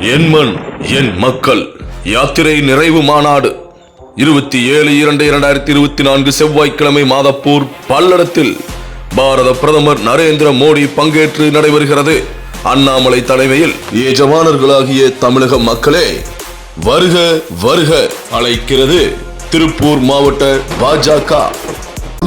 என் மண் என் மக்கள். யாத்திரை நிறைவு மாநாடு. இருபத்தி ஏழு இரண்டு இரண்டாயிரத்தி இருபத்தி நான்கு செவ்வாய்க்கிழமை மாதப்பூர் பல்லடத்தில் பாரத பிரதமர் நரேந்திர மோடி பங்கேற்று நடைபெறுகிறது. அண்ணாமலை தலைமையில் ஏஜமானர்களாகிய தமிழக மக்களே வருக வருக அழைக்கிறது திருப்பூர் மாவட்ட பாஜக.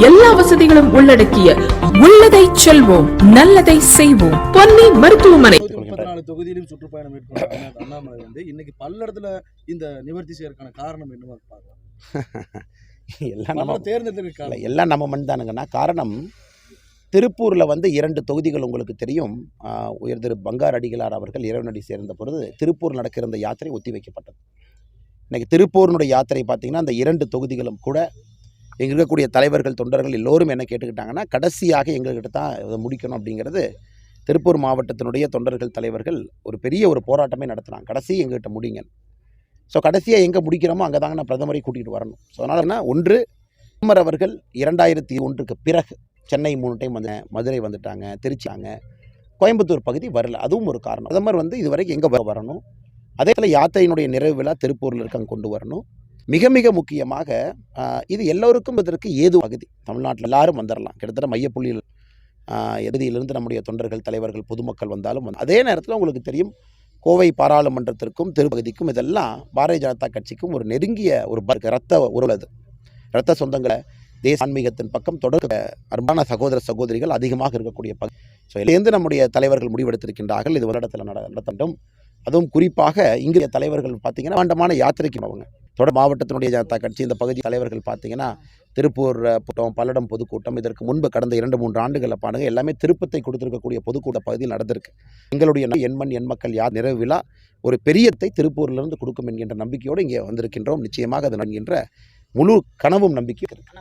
எல்லா வசதிகளும் உள்ளடக்கிய உள்ளதை செல்வோம் நல்லதை செய்வோம். பொன்னி மருத்துவமனை. முப்பத்தி நாலு தொகுதியிலும் சுற்றுப்பயணம் மேற்கொண்ட அண்ணா- அண்ணாமலை வந்து இன்னைக்கு பல்லடத்துல இந்த நிவர்த்தி செய்யறதுக்கான காரணம் என்னவா பார்க்கலாம். எல்லாம் நம்ம தேர்ந்தெடுக்க எல்லாம் நம்ம மண் தானுங்கண்ணா காரணம் திருப்பூரில் வந்து இரண்டு தொகுதிகள் உங்களுக்கு தெரியும். உயர் திரு பங்கார் அடிகளார் அவர்கள் இறைவனடி சேர்ந்த பொழுது திருப்பூர் நடக்கிற இந்த யாத்திரை ஒத்தி வைக்கப்பட்டது. இன்னைக்கு திருப்பூரினுடைய யாத்திரை பார்த்தீங்கன்னா அந்த இரண்டு தொகுதிகளும் கூட இங்க இருக்கக்கூடிய தலைவர்கள் தொண்டர்கள் எல்லோரும் என்ன கேட்டுக்கிட்டாங்கன்னா கடைசியாக எங்கள்கிட்ட தான் இதை முடிக்கணும் அப்படிங்கிறது திருப்பூர் மாவட்டத்தினுடைய தொண்டர்கள் தலைவர்கள் ஒரு பெரிய ஒரு போராட்டமே நடத்துனாங்க. கடைசி எங்ககிட்ட முடிங்க. ஸோ கடைசியாக எங்கே முடிக்கிறோமோ அங்கே தாங்க நான் பிரதமரை கூட்டிகிட்டு வரணும். ஸோ அதனால என்ன? ஒன்று பிரதமர் அவர்கள் இரண்டாயிரத்தி ஒன்றுக்கு பிறகு சென்னை மூணு டைம் வந்து மதுரை வந்துட்டாங்க திருச்சியாங்க கோயம்புத்தூர் பகுதி வரல. அதுவும் ஒரு காரணம். பிரதமர் வந்து இதுவரைக்கும் எங்கே வரணும். அதே போல் யாத்திரையினுடைய நிறைவு விழா திருப்பூரில் இருக்காங்க கொண்டு வரணும். மிக மிக முக்கியமாக இது எல்லோருக்கும் இதற்கு ஏது பகுதி தமிழ்நாட்டில் எல்லாரும் வந்துடலாம் கிட்டத்தட்ட மையப்புள்ளியில் இறுதியிலிருந்து நம்முடைய தொண்டர்கள் தலைவர்கள் பொதுமக்கள் வந்தாலும் அதே நேரத்தில் உங்களுக்கு தெரியும் கோவை பாராளுமன்றத்திற்கும் திருப்பகுதிக்கும் இதெல்லாம் பாரதிய ஜனதா கட்சிக்கும் ஒரு நெருங்கிய ஒரு ரத்த உருளது ரத்த சொந்தங்களை தேச ஆன்மீகத்தின் பக்கம் தொடர் அன்பான சகோதர சகோதரிகள் அதிகமாக இருக்கக்கூடிய பகுதி ஸோ இதுலேருந்து நம்முடைய தலைவர்கள் முடிவெடுத்திருக்கின்றார்கள். இது ஒரு இடத்துல நட நடத்தட்டும் அதுவும் குறிப்பாக இங்கே தலைவர்கள் பார்த்தீங்கன்னா ஆண்டமான யாத்திரைக்கு அவங்க தொடர் மாவட்டத்தினுடைய ஜனதா கட்சி இந்த பகுதி தலைவர்கள் பார்த்தீங்கன்னா திருப்பூர் கூட்டம் பல்லடம் பொதுக்கூட்டம் இதற்கு முன்பு கடந்த இரண்டு மூன்று ஆண்டுகளில் பாருங்கள் எல்லாமே திருப்பத்தை கொடுத்திருக்கக்கூடிய பொதுக்கூட்ட பகுதியில் நடந்திருக்கு. எங்களுடைய எண்மண் எண் மக்கள் யார் நிறைவு விழா ஒரு பெரியத்தை திருப்பூரிலிருந்து கொடுக்கும் என்கின்ற நம்பிக்கையோடு இங்கே வந்திருக்கின்றோம். நிச்சயமாக அது என்கின்ற முழு கனவும் நம்பிக்கை இருக்கு